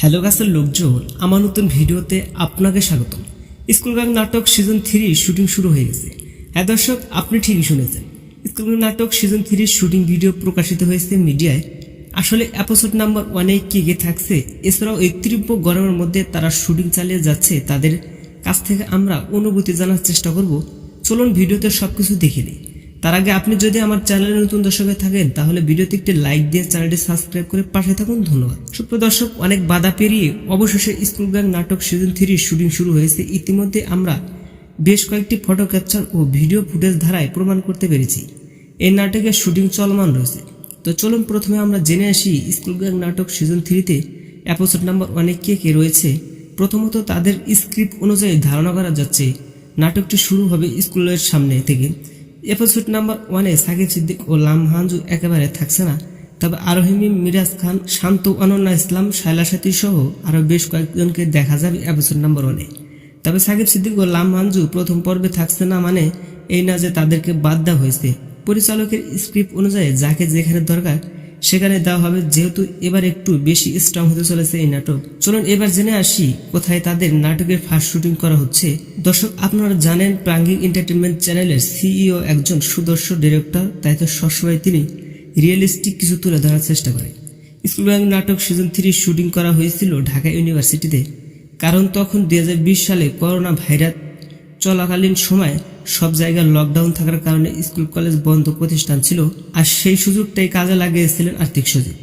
Hello গাছের লোকজন, আমার নতুন ভিডিওতে আপনাকে স্বাগত স্কুল গ্যাং নাটক সিজন থ্রি শুটিং শুরু হয়ে গেছে। হ্যাঁ দর্শক, আপনি ঠিকই শুনেছেন। স্কুল গ্যাং নাটক সিজন থ্রির শুটিং ভিডিও প্রকাশিত হয়েছে মিডিয়ায়। আসলে এপিসোড নাম্বার ওয়ানে কি গিয়ে থাকছে, এছাড়াও এই তীব্র গরমের মধ্যে তারা শুটিং চালিয়ে যাচ্ছে, তাদের কাছ থেকে আমরা অনুভূতি জানার চেষ্টা করব। চলুন ভিডিওতে সবকিছু দেখে নিই। তার আগে আপনি যদি আমার চ্যানেলে নতুন দর্শক থাকেন, তাহলে ভিডিওতে একটি লাইক দিয়ে চ্যানেলটি সাবস্ক্রাইব করে পাশে থাকুন। ধন্যবাদ। সুপ্রিয় দর্শক, অনেক বাধা পেরিয়ে অবশেষে স্কুল গ্যাং নাটক সিজন থ্রির শুটিং শুরু হয়েছে। ইতিমধ্যে আমরা বেশ কয়েকটি ফটো ক্যাপচার ও ভিডিও ফুটেজ ধারায় প্রমাণ করতে পেরেছি। এই নাটকের শুটিং চলমান রয়েছে। তো চলুন প্রথমে আমরা জেনে আসি স্কুল গ্যাং নাটক সিজন থ্রিতে এপিসোড নাম্বার ওয়ানে কে কে রয়েছে। প্রথমত তাদের স্ক্রিপ্ট অনুযায়ী ধারণা করা যাচ্ছে, নাটকটি শুরু হবে স্কুলের সামনে থেকে। এপিসোড নাম্বার ওয়ানে সাকিব সিদ্দিক ও লামহানজু একেবারে থাকছে না। তবে আরোহিমি মিরাজ খান, শান্ত অনন্যা ইসলাম শাইলা সাথী সহ আরও বেশ কয়েকজনকে দেখা যাবে এপিসোড নাম্বার ওয়ানে তবে সাকিব সিদ্দিক ও লামহানজু প্রথম পর্বে থাকছে না মানে এই না যে তাদেরকে বাদ দেওয়া হয়েছে। পরিচালকের স্ক্রিপ্ট অনুযায়ী যাকে যেখানে দরকার সেখানে দেওয়া হবে, যেহেতু এবার একটু বেশি স্ট্রং হতে চলেছে এই নাটক। চলুন এবার জেনে আসি কোথায় তাদের নাটকের ফার্স্ট শুটিং করা হচ্ছে। দর্শক, আপনারা জানেন প্রাঙ্গিক এন্টারটেনমেন্ট চ্যানেলের সিইও একজন সুদর্শন ডিরেক্টর তাই তো সবসময় তিনি রিয়েলিস্টিক কিছু তুলে ধরার চেষ্টা করেন। স্কুল ব্যাংক নাটক সিজন থ্রি শুটিং করা হয়েছিল ঢাকা ইউনিভার্সিটিতে কারণ তখন দুই হাজার বিশ সালে করোনা ভাইরাস চলাকালীন সময় সব জায়গায় লকডাউন থাকার কারণে স্কুল কলেজ বন্ধ প্রতিষ্ঠান ছিল আর সেই সুযোগটাই কাজে লাগিয়েছিলেন আর্থিক সচিব।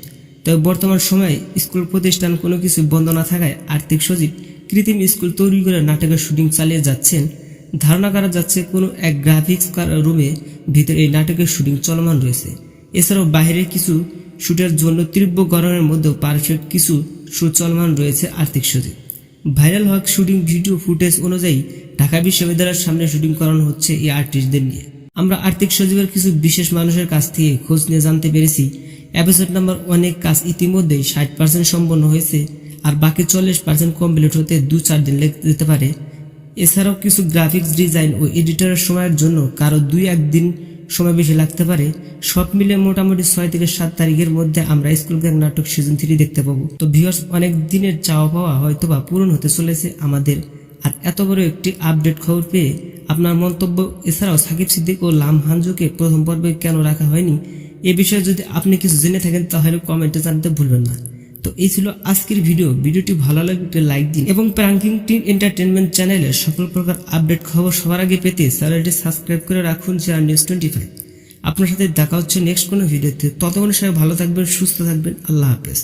তবে বর্তমান সময়ে স্কুল প্রতিষ্ঠান কোনো কিছু বন্ধ না থাকায় আর্থিক সচিব কৃত্রিম স্কুল তৈরি করে নাটকের শুটিং চালিয়ে যাচ্ছেন। ধারণা করা যাচ্ছে কোনো এক গ্রাফিক্স রুমে ভিতরে এই নাটকের শুটিং চলমান রয়েছে। এছাড়াও বাইরের কিছু শুটের জন্য তীব্র গরমের মধ্যেও পারফেক্ট কিছু শুট চলমান রয়েছে আর্থিক সচিব। ভাইরাল হওয়া শুটিং ভিডিও ফুটেজ অনুযায়ী ঢাকা বিশ্ববিদ্যালয়ের সামনে শুটিং করানো হচ্ছে এই আর্টিস্টদের নিয়ে। আমরা আর্থিক সচিবের কিছু বিশেষ মানুষের কাছ থেকে খোঁজ নিয়ে জানতে পেরেছি। এপিসোড নাম্বার অনেক কাজ ইতিমধ্যেই ষাট পার্সেন্ট সম্পন্ন হয়েছে, আর বাকি চল্লিশ পার্সেন্ট কমপ্লিট হতে দু চার দিন লেগে, যেতে পারে। এছাড়াও কিছু গ্রাফিক্স ডিজাইন ও এডিটরের সময়ের জন্য কারও দুই একদিন সময় বেশি লাগতে পারে। সব মিলে মোটামুটি ছয় থেকে সাত তারিখের মধ্যে আমরা স্কুল গ্যাং নাটক সিজন থ্রি দেখতে পাবো। তো ভিউয়ার্স অনেক দিনের চাওয়া পাওয়া হয়তোবা পূরণ হতে চলেছে আমাদের আর এত বড় একটি আপডেট খবর পেয়ে আপনার মন্তব্য এছাড়াও সাকিব সিদ্দিক ও লাম হানজুকে প্রথম পর্বে কেন রাখা হয়নি? এ বিষয়ে যদি আপনি কিছু জেনে থাকেন, তাহলে কমেন্টে জানতে ভুলবেন না। তো এই ছিল আজকের ভিডিও। ভিডিওটি ভালো লাগলে লাইক দিন এবং প্রাঙ্কিং টিম এন্টারটেনমেন্ট চ্যানেলে সকল প্রকার আপডেট খবর সবার আগে পেতে চ্যানেলটি সাবস্ক্রাইব করে রাখুন চেয়ার নিউজ টোয়েন্টি ফাইভ আপনার সাথে দেখা হচ্ছে নেক্সট কোনো ভিডিওতে ততক্ষণ সবাই ভালো থাকবেন, সুস্থ থাকবেন। আল্লাহ হাফেজ।